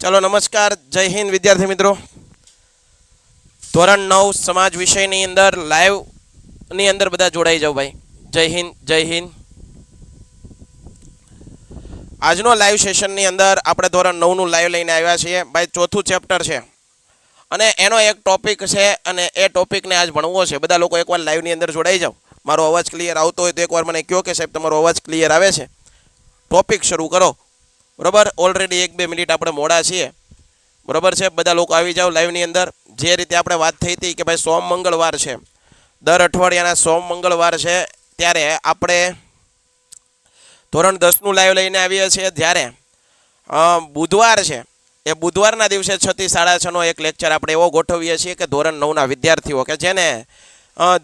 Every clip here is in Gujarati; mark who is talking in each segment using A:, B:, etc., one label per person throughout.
A: ચાલો નમસ્કાર, જય હિન્દ વિદ્યાર્થી મિત્રો. ધોરણ નવ, સમાજ વિષયની અંદર લાઈવની અંદર બધા જોડાઈ જાઓ ભાઈ. જય હિન્દ જય હિન્દ. આજનો લાઈવ સેશનની અંદર આપણે ધોરણ નવનું લાઈવ લઈને આવ્યા છીએ. ભાઈ, ચોથું ચેપ્ટર છે. અને એનો એક ટોપિક છે અને એ ટોપિકને આજ ભણવો છે. બધા લોકો એકવાર લાઈવની અંદર જોડાઈ જાઓ. મારો અવાજ ક્લિયર આવતો હોય તો એકવાર મને કહો કે સાહેબ, તમારો અવાજ ક્લિયર આવે છે? ટોપિક શરૂ કરો. બરોબર? ઓલરેડી એક બે મિનિટ આપણે મોડા છીએ. બરાબર છે? બધા લોકો આવી જાઓ લાઈવની અંદર. જે રીતે આપણે વાત થઈ હતી કે ભાઈ સોમ મંગળવાર છે. દર અઠવાડિયાના સોમ મંગળવાર છે. ત્યારે આપણે ધોરણ દસનું લાઈવ લઈને આવીએ છીએ. જ્યારે બુધવાર છે. એ બુધવારના દિવસે છથી સાડા છનો એક લેક્ચર આપણે એવો ગોઠવીએ છીએ કે ધોરણ નવના વિદ્યાર્થીઓ કે જેને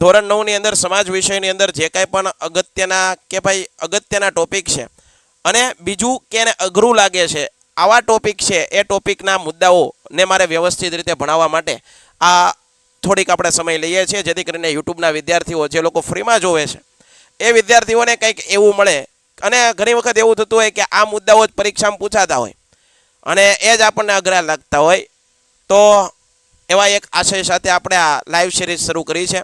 A: ધોરણ નવની અંદર સમાજ વિષયની અંદર જે કાંઈ પણ અગત્યના કે ભાઈ અગત્યના ટોપિક છે અને બીજું કે અઘરું લાગે છે, આવા ટોપિક છે, એ ટોપિકના મુદ્દાઓને મારે વ્યવસ્થિત રીતે ભણાવવા માટે આ થોડીક આપણે સમય લઈએ છીએ, જેથી કરીને યુટ્યુબના વિદ્યાર્થીઓ, જે લોકો ફ્રીમાં જોવે છે, એ વિદ્યાર્થીઓને કંઈક એવું મળે. અને ઘણી વખત એવું થતું હોય કે આ મુદ્દાઓ જ પરીક્ષામાં પૂછાતા હોય. અને એ જ આપણને અઘરા લાગતા હોય. તો એવા એક આશય સાથે આપણે આ લાઈવ સિરીઝ શરૂ કરી છે.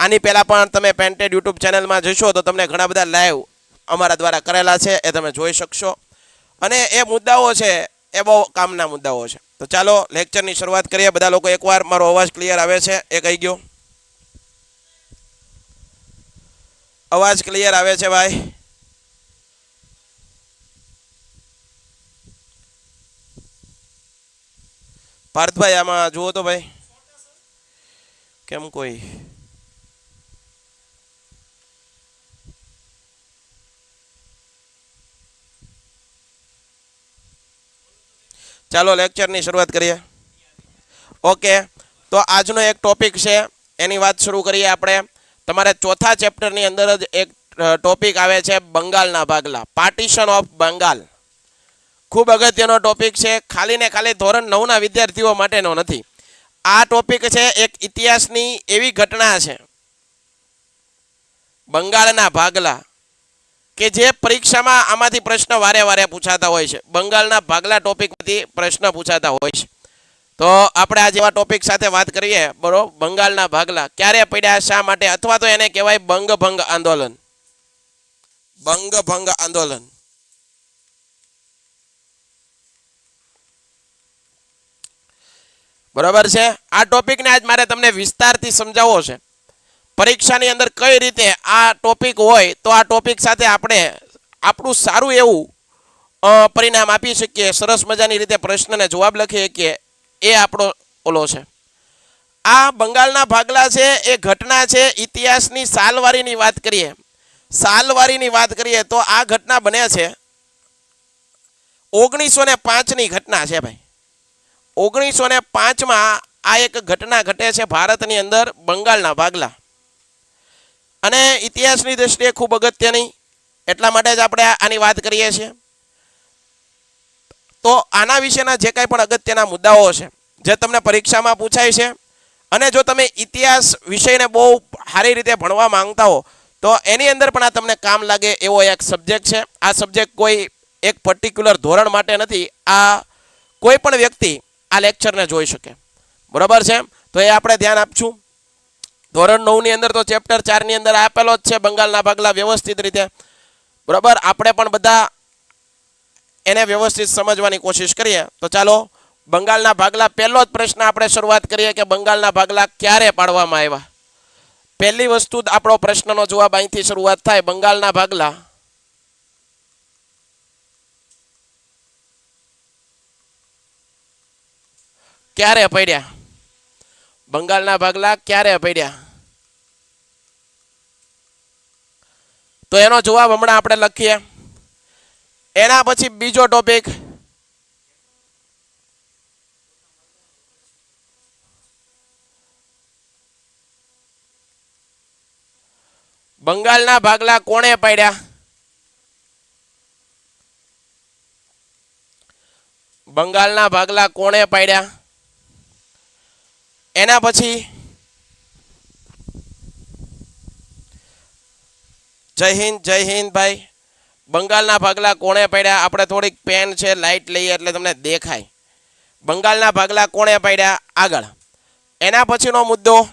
A: આની પહેલાં પણ તમે પેન્ટેડ યુટ્યુબ ચેનલમાં જશો તો તમને ઘણા બધા લાઈવ અમારા દ્વારા કરેલા છે, એ તમે જોઈ શકશો. અને એ મુદ્દાઓ છે, એ બહુ કામના મુદ્દાઓ છે. તો ચાલો લેક્ચરની શરૂઆત કરીએ. બધા લોકો એકવાર મારો અવાજ ક્લિયર આવે છે? એ કહી ગયો. અવાજ ક્લિયર આવે છે, ભાઈ? પાર્થભાઈ આમાં જુઓ તો ભાઈ. કેમ કોઈ? ચાલો લેક્ચરની શરૂઆત કરીએ. ઓકે તો આજનો એક ટોપિક છે, એની વાત શરૂ કરીએ આપણે. તમારે ચોથા ચેપ્ટરની અંદર જ એક ટોપિક આવે છે બંગાળના ભાગલા પાર્ટીશન ઓફ બંગાળ ખૂબ અગત્યનો ટોપિક છે, ખાલી ને ખાલી ધોરણ નવના વિદ્યાર્થીઓ માટેનો નથી. આ ટોપિક છે એક ઇતિહાસની એવી ઘટના છે. બંગાળના ભાગલા કે જે પરીક્ષામાં આમાંથી પ્રશ્ન વારે વારે પૂછાતા હોય છે. બંગાળના ભાગલા ટોપિકમાંથી પ્રશ્ન પૂછાતા હોય છે. તો આપણે આજે એવા ટોપિક સાથે વાત કરીએ. બરોબર બંગાળના ભાગલા. ક્યારે પડ્યા, શા માટે? અથવા તો એને કહેવાય બંગભંગ આંદોલન. બંગભંગ આંદોલન. બરાબર છે? આ ટોપિકને આજ મારે તમને વિસ્તારથી સમજાવવો છે. પરીક્ષાની અંદર કઈ રીતે આ ટોપિક હોય તો આ ટોપિક સાથે આપણે આપણું સારું એવું પરિણામ આપી શકીએ. સરસ મજાની રીતે પ્રશ્નને જવાબ લખી શકીએ. એ આપણો ઓલો છે. આ બંગાળના ભાગલા છે, એ ઘટના છે, ઇતિહાસની સાલવારીની વાત કરીએ. સાલવારીની વાત કરીએ તો આ ઘટના બને છે. ઓગણીસો ને પાંચની ઘટના છે ભાઈ. ઓગણીસો ને પાંચમાં આ એક ઘટના ઘટે છે ભારતની અંદર બંગાળના ભાગલા. અને ઇતિહાસની દ્રષ્ટિએ ખૂબ અગત્યની. એટલા માટે જ આપણે આની વાત કરીએ છીએ. તો આના વિશેના જે કાંઈ પણ અગત્યના મુદ્દાઓ છે, જે તમને પરીક્ષામાં પૂછાય છે, અને જો તમે ઇતિહાસ વિષયને બહુ સારી રીતે ભણવા માંગતા હો, તો એની અંદર પણ આ તમને કામ લાગે એવો એક સબ્જેક્ટ છે. આ સબ્જેક્ટ કોઈ એક પર્ટિક્યુલર ધોરણ માટે નથી, આ કોઈ પણ વ્યક્તિ આ લેક્ચરને જોઈ શકે. બરાબર છે? તો એ આપણે ધ્યાન આપશું. ધોરણ નવની અંદર તો ચેપ્ટર ચારની અંદર આપેલો જ છે બંગાળના ભાગલા વ્યવસ્થિત રીતે. બરાબર? આપણે પણ બધા એને વ્યવસ્થિત સમજવાની કોશિશ કરીએ. તો ચાલો, બંગાળના ભાગલા પહેલો જ પ્રશ્ન આપણે શરૂઆત કરીએ કે બંગાળના ભાગલા ક્યારે પાડવામાં આવ્યા? પહેલી વસ્તુ આપણો પ્રશ્નનો જવાબ અહીંથી શરૂઆત થાય, બંગાળના ભાગલા. ક્યારે પડ્યા? બંગાળના ભાગલા ક્યારે પડ્યા તો એનો જવાબ હમણાં આપણે લખીએ. એના પછી બીજો ટોપિક બંગાળના ભાગલા કોણે પાડ્યા? બંગાળના ભાગલા કોણે પાડ્યા? એના પછી જય હિન્દ જય હિન્દ ભાઈ. બંગાળના ભાગલા કોણે પડ્યા? આપણે થોડીક પેન છે લાઇટ લઈએ એટલે તમને દેખાય. બંગાળના ભાગલા કોણે પાડ્યા? આગળ. એના પછીનો મુદ્દો.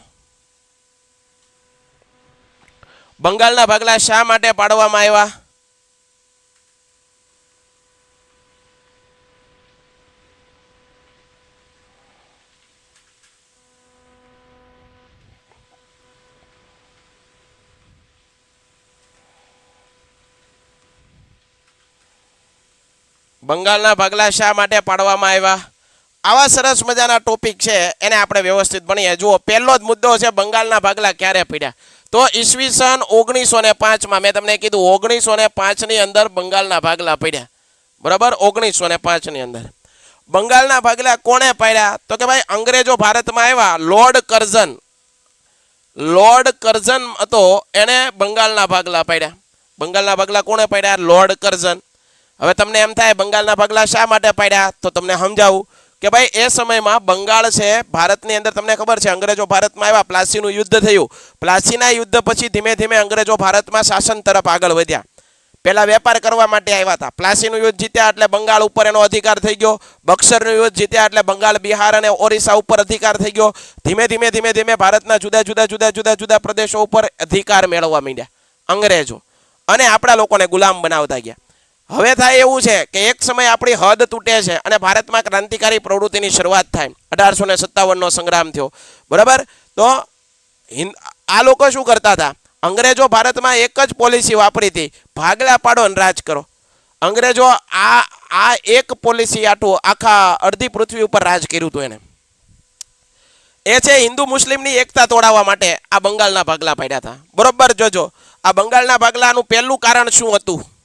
A: બંગાળના ભાગલા શા માટે પાડવામાં આવ્યા? બંગાળના ભાગલા શા માટે પાડવામાં આવ્યા? આવા સરસ મજાના ટોપિક છે, એને આપણે વ્યવસ્થિત ભણીએ. જુઓ, પહેલો જ મુદ્દો છે, બંગાળના ભાગલા ક્યારે પડ્યા? તો ઈસવીસન ઓગણીસો ને પાંચમાં, મેં તમને કીધું, ઓગણીસો ને પાંચની અંદર બંગાળના ભાગલા પડ્યા. બરાબર? ઓગણીસો ને પાંચની અંદર. બંગાળના ભાગલા કોણે પાડ્યા? તો કે ભાઈ, અંગ્રેજો ભારતમાં આવ્યા, લોર્ડ કર્ઝન. લોર્ડ કર્ઝન હતો એણે બંગાળના ભાગલા પાડ્યા. બંગાળના ભાગલા કોણે પાડ્યા? Lord Curzon. હવે તમને એમ થાય, બંગાળના પગલાં શા માટે પાડ્યા? તો તમને સમજાવું કે ભાઈ, એ સમયમાં બંગાળ છે, ભારતની અંદર તમને ખબર છે, અંગ્રેજો ભારતમાં આવ્યા, પ્લાસીનું યુદ્ધ થયું. પ્લાસીના યુદ્ધ પછી ધીમે ધીમે અંગ્રેજો ભારતમાં શાસન તરફ આગળ વધ્યા. પહેલાં વેપાર કરવા માટે આવ્યા હતા. પ્લાસીનું યુદ્ધ જીત્યા એટલે બંગાળ ઉપર એનો અધિકાર થઈ ગયો. બક્સરનું યુદ્ધ જીત્યા એટલે બંગાળ, બિહાર અને ઓરિસ્સા ઉપર અધિકાર થઈ ગયો. ધીમે ધીમે ધીમે ધીમે ભારતના જુદા જુદા જુદા જુદા જુદા પ્રદેશો ઉપર અધિકાર મેળવવા માંડ્યા અંગ્રેજો. અને આપણા લોકોને ગુલામ બનાવતા ગયા. હવે થાય એવું છે કે એક સમય આપણી હદ તૂટે છે અને ભારતમાં ક્રાંતિકારી પ્રવૃત્તિની શરૂઆત થાય. અઢારસો ને સત્તાવનનો સંગ્રામ થયો. બરાબર? તો આ લોકો શું કરતા હતા? અંગ્રેજો ભારતમાં એક જ પોલિસી વાપરી હતી. ભાગલા પાડો અને રાજ કરો. અંગ્રેજો આ આ એક પોલિસી આટું આખા અડધી પૃથ્વી ઉપર રાજ કર્યું હતું એને. એ છે હિન્દુ મુસ્લિમની એકતા તોડાવવા માટે આ બંગાળના ભાગલા પાડ્યા હતા. બરોબર? જોજો. આ બંગાળના ભાગલાનું પહેલું કારણ શું હતું?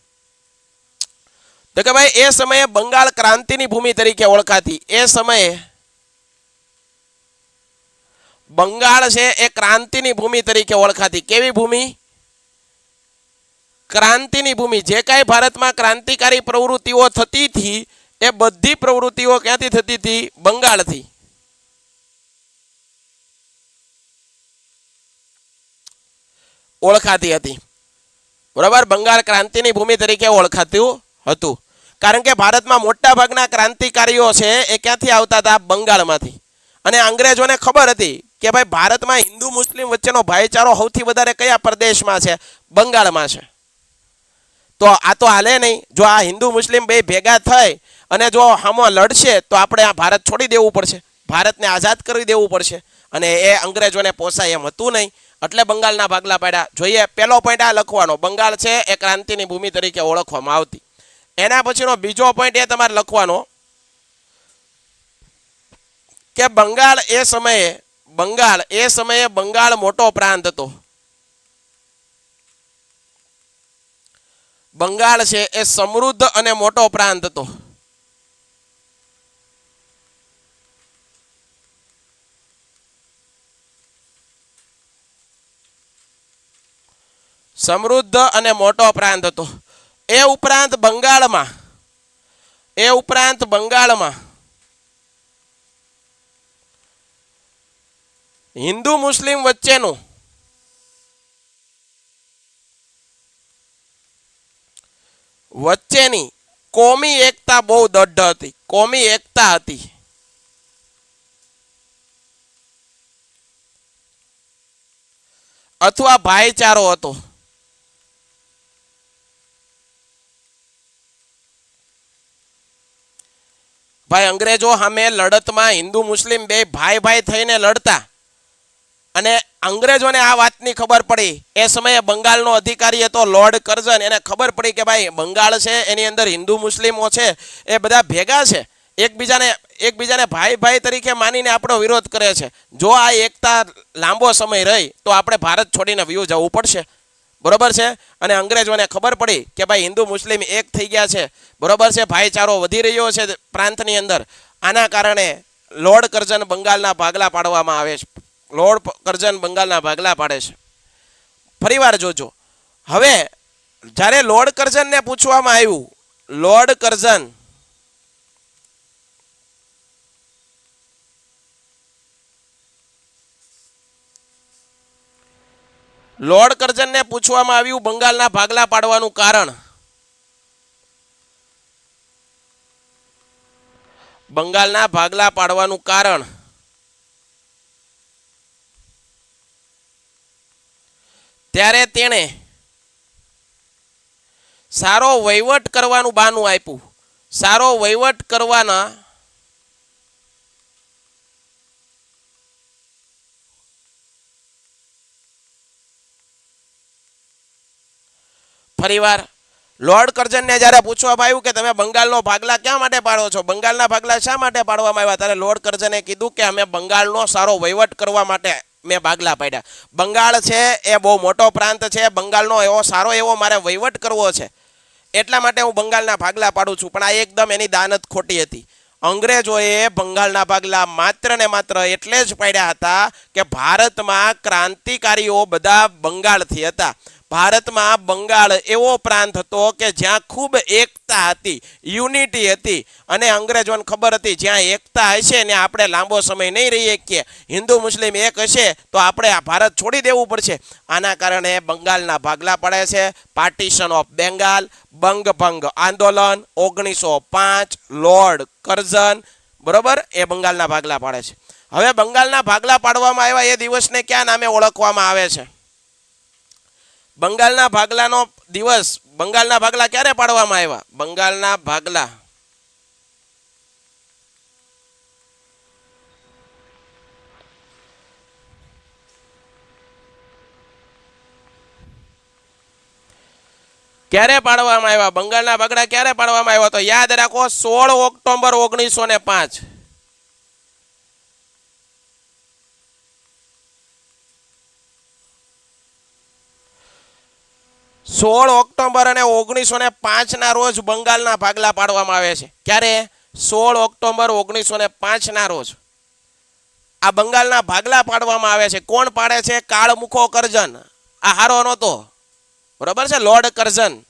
A: તો કે ભાઈ, એ સમયે બંગાળ ક્રાંતિની ભૂમિ તરીકે ઓળખાતી. એ સમયે બંગાળ છે એ ક્રાંતિની ભૂમિ તરીકે ઓળખાતી. કેવી ભૂમિ? ક્રાંતિની ભૂમિ. જે કાંઈ ભારતમાં ક્રાંતિકારી પ્રવૃત્તિઓ થતી હતી, એ બધી પ્રવૃત્તિઓ ક્યાંથી થતી હતી? બંગાળથી. ઓળખાતી હતી. બરાબર? બંગાળ ક્રાંતિની ભૂમિ તરીકે ઓળખાતું હતું. કારણ કે ભારતમાં મોટા ભાગના ક્રાંતિકારીઓ છે એ ક્યાંથી આવતા હતા? બંગાળમાંથી. અને અંગ્રેજોને ખબર હતી કે ભાઈ, ભારતમાં હિન્દુ મુસ્લિમ વચ્ચેનો ભાઈચારો સૌથી વધારે કયા પ્રદેશમાં છે? બંગાળમાં છે. તો આ તો હાલે નહીં. જો આ હિન્દુ મુસ્લિમ બે ભેગા થઈ અને જો હામો લડશે, તો આપણે આ ભારત છોડી દેવું પડશે. ભારતને આઝાદ કરી દેવું પડશે. અને એ અંગ્રેજોને પોસાય એમ હતું નહીં. એટલે બંગાળના ભાગલા પાડ્યા. જોઈએ પહેલો પોઈન્ટ આ લખવાનો. બંગાળ છે એ ક્રાંતિની ભૂમિ તરીકે ઓળખવામાં આવતી. એના પછીનો બીજો પોઈન્ટ એ તમારે લખવાનો કે બંગાળ એ સમયે, બંગાળ એ સમયે બંગાળ મોટો પ્રાંત હતો. બંગાળ છે એ સમૃદ્ધ અને મોટો પ્રાંત હતો. સમૃદ્ધ અને મોટો પ્રાંત હતો. એ ઉપરાંત બંગાળમાં, એ ઉપરાંત બંગાળમાં હિન્દુ મુસ્લિમ વચ્ચેનું વચ્ચેની કોમી એકતા બહુ દઢ હતી, કોમી એકતા હતી. અથવા ભાઈચારો હતો. ભાઈ, અંગ્રેજો સામે લડતમાં હિન્દુ, મુસ્લિમ બે ભાઈ ભાઈ થઈને લડતા. અને અંગ્રેજોને આ વાતની ખબર પડી. એ સમયે બંગાળનો અધિકારી હતો લોર્ડ કરજન એને ખબર પડી કે ભાઈ, બંગાળ છે, એની અંદર હિન્દુ, મુસ્લિમો છે, એ બધા ભેગા છે. એકબીજાને એકબીજાને ભાઈ ભાઈ તરીકે માનીને આપણો વિરોધ કરે છે. જો આ એકતા લાંબો સમય રહી, તો આપણે ભારત છોડીને વ્યૂ જવું પડશે. બરોબર છે? અને અંગ્રેજોને ખબર પડી કે ભાઈ હિન્દુ મુસ્લિમ એક થઈ ગયા છે. બરોબર છે? ભાઈચારો વધી રહ્યો છે પ્રાંતની અંદર. આના કારણે લોર્ડ કરજન બંગાળના ભાગલા પાડવામાં આવે છે. લોર્ડ કરજન બંગાળના ભાગલા પાડે છે. ફરીવાર જોજો. હવે જ્યારે લોર્ડ કરજનને પૂછવામાં આવ્યું, લોર્ડ કર્જન લોર્ડ કરજનને પૂછવામાં આવ્યું બંગાળના ભાગલા પાડવાનું કારણ. બંગાળના ભાગલા પાડવાનું કારણ. ત્યારે તેણે સારો વહીવટ કરવાનું બાનું આપ્યું. સારો વહીવટ કરવાના ફરીવાર લોર્ડ કરજનને જ્યારે પૂછવામાં આવ્યું કે તમે બંગાળનો ભાગલા ક્યાં માટે પાડો છો? બંગાળના ભાગલા શા માટે પાડવામાં આવ્યા? ત્યારે લોર્ડ કરજને કીધું કે અમે બંગાળનો સારો વહીવટ કરવા માટે મેં ભાગલા પાડ્યા. બંગાળ છે એ બહુ મોટો પ્રાંત છે, બંગાળનો એવો સારો એવો મારે વહીવટ કરવો છે. એટલા માટે હું બંગાળના ભાગલા પાડું છું, પણ આ એકદમ એની દાનત ખોટી હતી. અંગ્રેજોએ બંગાળના ભાગલા માત્ર ને માત્ર એટલે જ પાડ્યા હતા કે ભારતમાં ક્રાંતિકારીઓ બધા બંગાળથી હતા. ભારતમાં બંગાળ એવો પ્રાંત હતો કે જ્યાં ખૂબ એકતા હતી, યુનિટી હતી અને અંગ્રેજોને ખબર હતી જ્યાં એકતા હશે ને આપણે લાંબો સમય નહીં રહીએ કે હિન્દુ મુસ્લિમ એક હશે તો આપણે આ ભારત છોડી દેવું પડશે. આના કારણે બંગાળના ભાગલા પડે છે. પાર્ટીશન ઓફ બેંગાલ, બંગભંગ આંદોલન, ઓગણીસો પાંચ, લોર્ડ કરઝન, બરોબર? એ બંગાળના ભાગલા પાડે છે. હવે બંગાળના ભાગલા પાડવામાં આવ્યા એ દિવસને ક્યાં નામે ઓળખવામાં આવે છે? બંગાળના ભાગલાનો દિવસ, બંગાળના ભાગલા ક્યારે પાડવામાં આવ્યા? બંગાળના ભાગલા. ક્યારે પાડવામાં આવ્યા? બંગાળના ભાગલા ક્યારે પાડવામાં આવ્યા? તો યાદ રાખો, સોળ ઓક્ટોબર ઓગણીસો ને પાંચ. સોળ ઓક્ટોબર અને ઓગણીસો ને પાંચના રોજ બંગાળના ભાગલા પાડવામાં આવે છે. ક્યારે? સોળ ઓક્ટોબર ઓગણીસો ને પાંચના રોજ. આ બંગાળના ભાગલા પાડવામાં આવે છે. કોણ પાડે છે? કાળમુખો કરજન આ હારો નહોતો. બરોબર છે? લોર્ડ કરઝન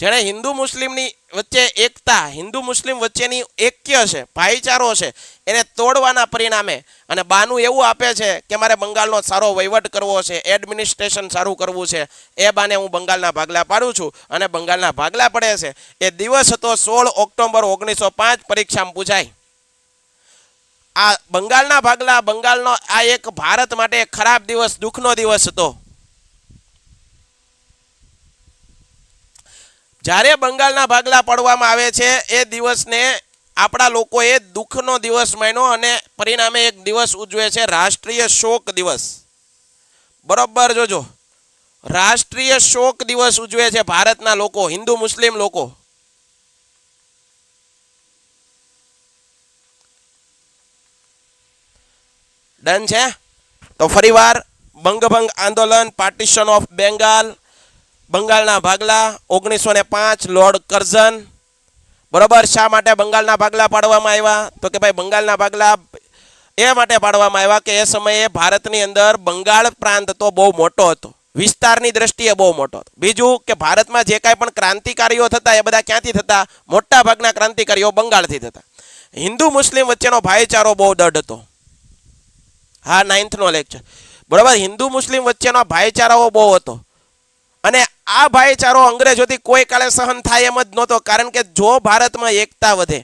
A: જેણે હિન્દુ મુસ્લિમની વચ્ચે એકતા, હિન્દુ મુસ્લિમ વચ્ચેની એક્ય છે, ભાઈચારો છે, એને તોડવાના પરિણામે અને બાનું એવું આપે છે કે મારે બંગાળનો સારો વહીવટ કરવો છે એડમિનિસ્ટ્રેશન સારું કરવું છે, એ બાને હું બંગાળના ભાગલા પાડું છું અને બંગાળના ભાગલા પડે છે. એ દિવસ હતો સોળ ઓક્ટોબર ઓગણીસો પાંચ પરીક્ષામાં પૂછાય આ બંગાળના ભાગલા, બંગાળનો આ એક ભારત માટે ખરાબ દિવસ, દુઃખનો દિવસ હતો. જ્યારે બંગાળના ભાગલા પડવામાં આવે છે, એ દિવસને આપણા લોકોએ દુઃખનો દિવસ માન્યો અને પરિણામે એક દિવસ ઉજવે છે રાષ્ટ્રીય શોક દિવસ. બરોબર જોજો. રાષ્ટ્રીય શોક દિવસ ઉજવે છે ભારતના લોકો, હિન્દુ, મુસ્લિમ લોકો. ડન છે? તો ફરીવાર બંગભંગ આંદોલન, પાર્ટીશન ઓફ બેંગાલ બંગાળના ભાગલા, ઓગણીસો ને પાંચ લોર્ડ કરઝન બરોબર? શા માટે બંગાળના ભાગલા પાડવામાં આવ્યા? તો કે ભાઈ, બંગાળના ભાગલા એ માટે પાડવામાં આવ્યા કે એ સમયે ભારતની અંદર બંગાળ પ્રાંત તો બહુ મોટો હતો. વિસ્તારની દ્રષ્ટિએ બહુ મોટો હતો. બીજું કે ભારતમાં જે કાંઈ પણ ક્રાંતિકારીઓ થતા, એ બધા ક્યાંથી થતા? મોટા ભાગના ક્રાંતિકારીઓ બંગાળથી થતા. હિન્દુ મુસ્લિમ વચ્ચેનો ભાઈચારો બહુ દઢ હતો. હા, નાઇન્થનો લેક્ચર. બરાબર? હિન્દુ મુસ્લિમ વચ્ચેનો ભાઈચારાઓ બહુ હતો. અને આ ભાઈચારો અંગ્રેજોથી કોઈ કાળે સહન થાય એમ જ નહોતો, કારણ કે જો ભારતમાં એકતા વધે,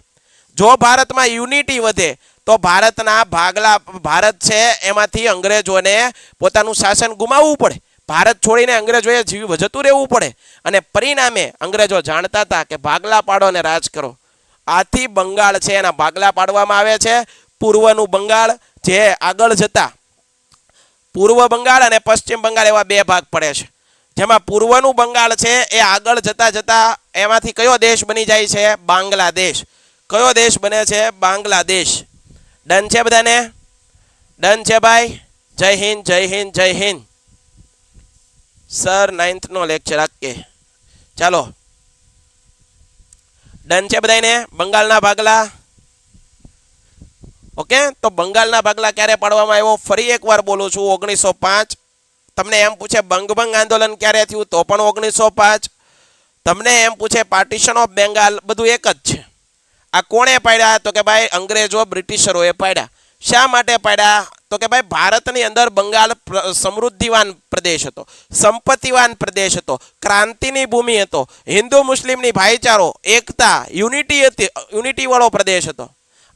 A: જો ભારતમાં યુનિટી વધે, તો ભારતના ભાગલા, ભારત છે એમાંથી અંગ્રેજોને પોતાનું શાસન ગુમાવવું પડે. ભારત છોડીને અંગ્રેજોએ જીવ જતું રહેવું પડે. અને પરિણામે અંગ્રેજો જાણતા હતા કે ભાગલા પાડો અને રાજ કરો. આથી બંગાળ છે, એના ભાગલા પાડવામાં આવે છે. પૂર્વનું બંગાળ, જે આગળ જતા, પૂર્વ બંગાળ અને પશ્ચિમ બંગાળ એવા બે ભાગ પડે છે. જેમાં પૂર્વનું બંગાળ છે એ આગળ જતા જતા એમાંથી કયો દેશ બની જાય છે? બાંગ્લાદેશ. કયો દેશ બને છે? બાંગ્લાદેશ. ડન છે બધાને? ડન છે ભાઈ? જય હિન્દ જય હિન્દ જય હિન્દ. સર નાઇન્થનો લેક્ચર આકે ચાલો. ડન છે બધાને બંગાળના ભાગલા. ઓકે? તો બંગાળના ભાગલા ક્યારે પાડવામાં આવ્યો? ફરી એકવાર બોલું છું, ઓગણીસો પાંચ તમને એમ પૂછે, બંગભંગ આંદોલન ક્યારે થયું? તો પણ ઓગણીસો પાંચ. તમને એમ પૂછે, પાર્ટીશન ઓફ બેંગાલ, બધું એક જ છે. આ કોણે પાડ્યા? તો કે ભાઈ અંગ્રેજો બ્રિટિશરોએ પાડ્યા. શા માટે પાડ્યા? તો કે ભાઈ ભારતની અંદર બંગાળ સમૃદ્ધિવાન પ્રદેશ હતો, સંપત્તિવાન પ્રદેશ હતો, ક્રાંતિની ભૂમિ હતો, હિન્દુ મુસ્લિમની ભાઈચારો, એકતા, યુનિટી હતી, યુનિટીવાળો પ્રદેશ હતો.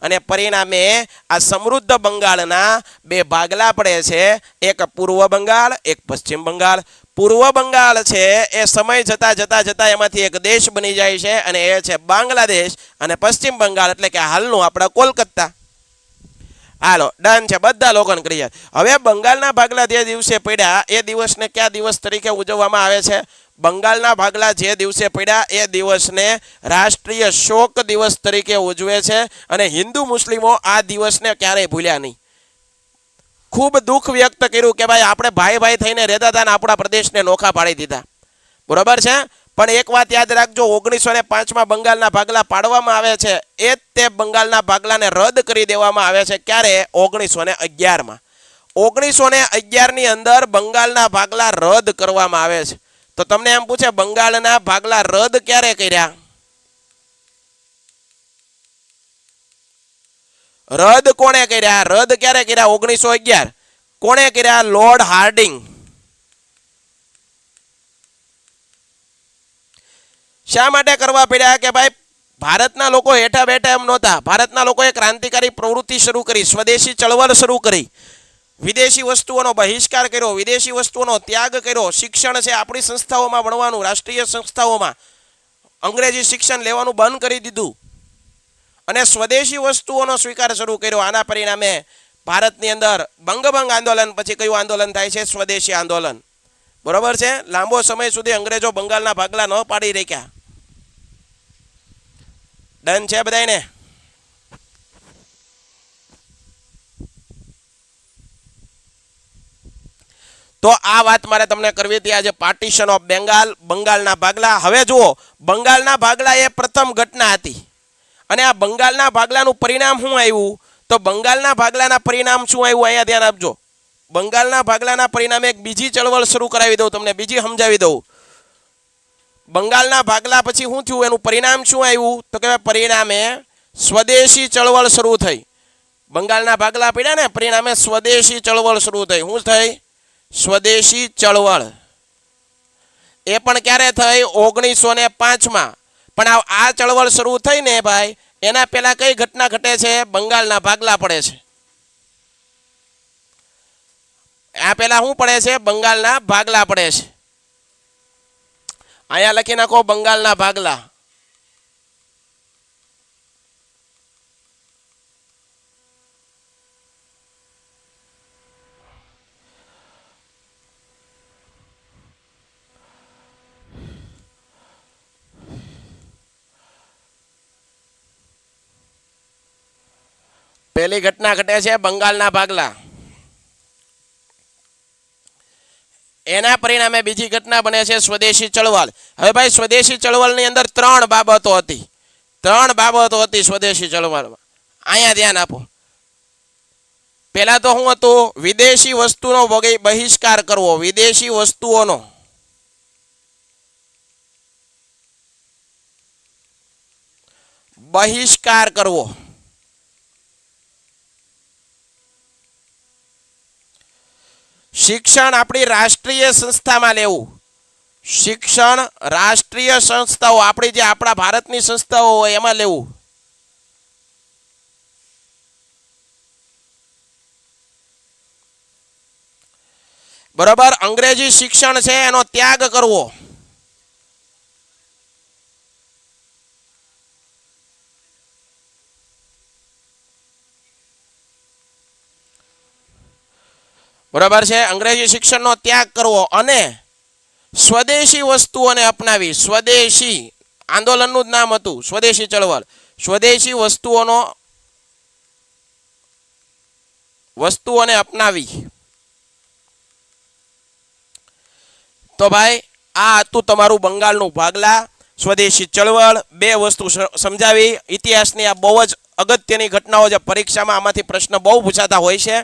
A: અને પરિણામે આ સમૃદ્ધ બંગાળના બે ભાગલા પડે છે. એક પૂર્વ બંગાળ, એક પશ્ચિમ બંગાળ. પૂર્વ બંગાળ છે એ સમય જતા જતા જતા એમાંથી એક દેશ બની જાય છે અને એ છે બાંગ્લાદેશ અને પશ્ચિમ બંગાળ એટલે કે હાલનું આપણા કોલકાતા. હાલો ડન છે, બધા લોકોને ક્લિયર હવે બંગાળના ભાગલા જે દિવસે પડ્યા, એ દિવસને કયા દિવસ તરીકે ઉજવવામાં આવે છે? બંગાળના ભાગલા જે દિવસે પડ્યા એ દિવસને રાષ્ટ્રીય શોક દિવસ તરીકે ઉજવે છે અને હિન્દુ મુસ્લિમો આ દિવસને ક્યારેય ભૂલ્યા નહીં. ખૂબ દુઃખ વ્યક્ત કર્યું કે ભાઈ આપણે ભાઈ ભાઈ થઈને રહેતા હતા ને આપણા પ્રદેશને નોખા પાડી દીધા. બરોબર છે? પણ એક વાત યાદ રાખજો, ઓગણીસો ને પાંચમાં બંગાળના ભાગલા પાડવામાં આવે છે. એ જ તે બંગાળના ભાગલાને રદ કરી દેવામાં આવે છે ક્યારે? ઓગણીસો ને અગિયારમાં. ઓગણીસો ને અગિયારની અંદર બંગાળના ભાગલા રદ કરવામાં આવે છે. તો તમને એમ પૂછે, બંગાળના ભાગલા રદ ક્યારે કર્યા? રદ કોણે કર્યા? રદ ક્યારે કર્યા? ઓગણીસો અગિયાર. કોણે કર્યા? Lord Hardinge. શા માટે કરવા પડ્યા કે ભાઈ, ભારતના લોકો હેઠા બેઠા એમ નહોતા. ભારતના લોકોએ ક્રાંતિકારી પ્રવૃત્તિ શરૂ કરી, સ્વદેશી ચળવળ શરૂ કરી. વિદેશી વસ્તુઓનો બહિષ્કાર કર્યો, વિદેશી વસ્તુઓનો ત્યાગ કર્યો. શિક્ષણ છે આપણી સંસ્થાઓમાં ભણવાનું, રાષ્ટ્રીય સંસ્થાઓમાં. અંગ્રેજી શિક્ષણ લેવાનું બંધ કરી દીધું. અને સ્વદેશી વસ્તુઓનો સ્વીકાર શરૂ કર્યો. આના પરિણામે ભારતની અંદર બંગભંગ આંદોલન, પછી કયું આંદોલન થાય છે? સ્વદેશી આંદોલન. બરોબર છે? લાંબો સમય સુધી અંગ્રેજો બંગાળના ભાગલા ન પાડી રહ્યા. ડન છે બધાને તો આ વાત મારે તમને કરવી હતી આજે પાર્ટીશન ઓફ બેંગાલ બંગાળના ભાગલા. હવે જુઓ, બંગાળના ભાગલા એ પ્રથમ ઘટના હતી. અને આ બંગાળના ભાગલાનું પરિણામ શું આવ્યું? તો બંગાળના ભાગલાના પરિણામ શું આવ્યું? અહીંયા ધ્યાન આપજો. બંગાળના ભાગલાના પરિણામે એક બીજી ચળવળ શરૂ કરાવી દઉં તમને, બીજી સમજાવી દઉં. બંગાળના ભાગલા પછી શું થયું? એનું પરિણામ શું આવ્યું? તો કે પરિણામે સ્વદેશી ચળવળ શરૂ થઈ. બંગાળના ભાગલા પડ્યા ને, પરિણામે સ્વદેશી ચળવળ શરૂ થઈ. શું થઈ? સ્વદેશી ચળવળ. એ પણ ક્યારે થઈ? ઓગણીસો ને પાંચમાં. પણ આ ચળવળ શરૂ થઈ ને ભાઈ, એના પહેલા કઈ ઘટના ઘટે છે? બંગાળના ભાગલા પડે છે. આ પહેલા શું પડે છે? બંગાળના ભાગલા પડે છે. અહીંયા લખી નાખો, બંગાળના ભાગલા. પહેલી ઘટના ઘટે છે બંગાળના ભાગલા એના પરિણામે બીજી ઘટના બને છે સ્વદેશી ચળવળ હવે ભાઈ સ્વદેશી ચળવળની અંદર ત્રણ બાબતો હતી ત્રણ બાબતો હતી સ્વદેશી ચળવળમાં અહીંયા ધ્યાન આપો પહેલા તો શું હતું વિદેશી વસ્તુનો વગેરે બહિષ્કાર કરવો વિદેશી વસ્તુઓનો બહિષ્કાર કરવો શિક્ષણ આપણી રાષ્ટ્રીય સંસ્થામાં લેવું. શિક્ષણ રાષ્ટ્રીય સંસ્થાઓ, આપણી જે આપણા ભારતની સંસ્થાઓ હોય એમાં લેવું. બરાબર, અંગ્રેજી શિક્ષણ છે એનો ત્યાગ કરવો. બરાબર છે? અંગ્રેજી શિક્ષણનો ત્યાગ કરવો અને સ્વદેશી વસ્તુઓને અપનાવી, સ્વદેશી આંદોલનનું જ નામ હતું, સ્વદેશી ચળવળ. સ્વદેશી વસ્તુઓનો વસ્તુઓને અપનાવી. તો ભાઈ, આ હતું તમારું બંગાળનું ભાગલા, સ્વદેશી ચળવળ, બે વસ્તુ સમજાવી. ઇતિહાસની આ બહુ જ અગત્યની ઘટનાઓ જે પરીક્ષામાં આમાંથી પ્રશ્ન બહુ પૂછાતા હોય છે.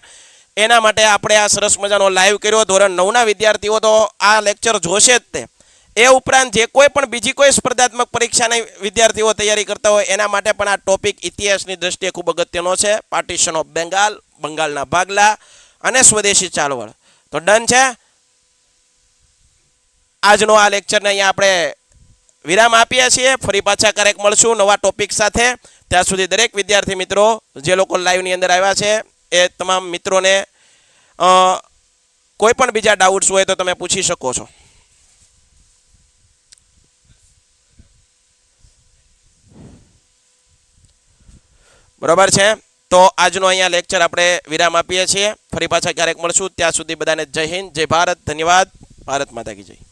A: એના માટે આપણે આ સરસ મજાનો લાઈવ કર્યો. ધોરણ નવના વિદ્યાર્થીઓ તો આ લેક્ચર જોશે જ તે. એ ઉપરાંત જે કોઈ પણ બીજી કોઈ સ્પર્ધાત્મક પરીક્ષાની વિદ્યાર્થીઓ તૈયારી કરતા હોય, એના માટે પણ આ ટોપિક ઇતિહાસની દ્રષ્ટિએ ખૂબ અગત્યનો છે. પાર્ટીશન ઓફ બેંગાલ બંગાળના ભાગલા અને સ્વદેશી ચાલવળ તો ડન છે? આજનો આ લેક્ચરને અહીંયા આપણે વિરામ આપીએ છીએ. ફરી પાછા ક્યારેક મળશું નવા ટોપિક સાથે. ત્યાં સુધી દરેક વિદ્યાર્થી મિત્રો, જે લોકો લાઈવની અંદર આવ્યા છે એ તમામ મિત્રોને કોઈ પણ બીજા ડાઉટ્સ હોય તો તમે પૂછી શકો છો. બરોબર છે? તો આજનો અહીંયા લેક્ચર આપણે વિરામ આપીએ છીએ. ફરી પાછા ક્યારેક મળશું. ત્યાં સુધી બધાને જય હિન્દ, જય ભારત, ધન્યવાદ. ભારત માતા કી જય.